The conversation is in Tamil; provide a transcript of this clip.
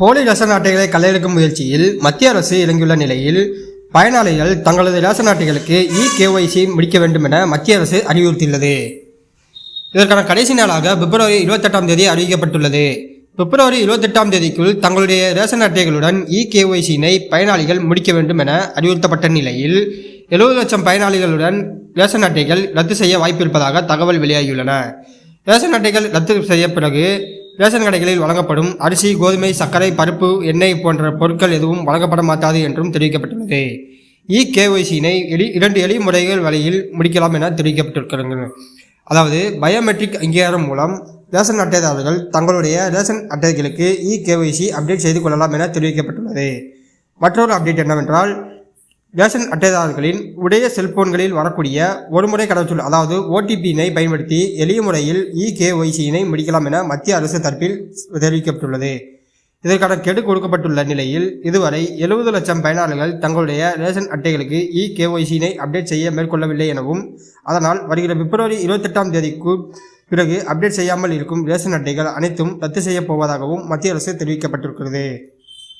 போலி ரேஷன் அட்டைகளை கலையெடுக்கும் முயற்சியில் மத்திய அரசு இறங்கியுள்ள நிலையில் பயனாளிகள் தங்களது ரேஷன் அட்டைகளுக்கு இ கேஒய்சி முடிக்க வேண்டும் என மத்திய அரசு அறிவுறுத்தியுள்ளது. இதற்கான கடைசி நாளாக பிப்ரவரி இருபத்தெட்டாம் தேதி அறிவிக்கப்பட்டுள்ளது. பிப்ரவரி இருபத்தெட்டாம் தேதிக்குள் தங்களுடைய ரேஷன் அட்டைகளுடன் இ கேஒய்சியினை பயனாளிகள் முடிக்க வேண்டும் என அறிவுறுத்தப்பட்ட நிலையில் எழுபது லட்சம் பயனாளிகளுடன் ரேஷன் அட்டைகள் ரத்து செய்ய வாய்ப்பிருப்பதாக தகவல் வெளியாகியுள்ளன. ரேஷன் அட்டைகள் ரத்து செய்ய பிறகு ரேஷன் கடைகளில் வழங்கப்படும் அரிசி கோதுமை சர்க்கரை பருப்பு எண்ணெய் போன்ற பொருட்கள் எதுவும் வழங்கப்பட மாட்டாது என்றும் தெரிவிக்கப்பட்டுள்ளது. இ கேஒய்சியினை எளி இரண்டு எளிய முறைகள் வழியில் முடிக்கலாம் என தெரிவிக்கப்பட்டிருக்கிறார்கள் அதாவது பயோமெட்ரிக் அங்கீகாரம் மூலம் ரேஷன் அட்டைதாரர்கள் தங்களுடைய ரேஷன் அட்டைகளுக்கு இ கேஒய்சி அப்டேட் செய்து கொள்ளலாம் என தெரிவிக்கப்பட்டுள்ளது. மற்றொரு அப்டேட் என்னவென்றால் ரேஷன் அட்டைதாரர்களின் உடைய செல்போன்களில் வரக்கூடிய ஒருமுறை கடவுச்சொல் அதாவது ஓடிபியினை பயன்படுத்தி எளிய முறையில் இகேஒய்சியினை முடிக்கலாம் என மத்திய அரசு தரப்பில் தெரிவிக்கப்பட்டுள்ளது. இதற்கான கெடு கொடுக்கப்பட்டுள்ள நிலையில் இதுவரை எழுபது லட்சம் பயனாளர்கள் தங்களுடைய ரேஷன் அட்டைகளுக்கு இ கேஒய்சியினை அப்டேட் செய்ய மேற்கொள்ளவில்லை எனவும் அதனால் வருகிற பிப்ரவரி இருபத்தெட்டாம் தேதிக்கு பிறகு அப்டேட் செய்யாமல் இருக்கும் ரேஷன் அட்டைகள் அனைத்தும் ரத்து செய்யப் போவதாகவும் மத்திய அரசு தெரிவிக்கப்பட்டிருக்கிறது.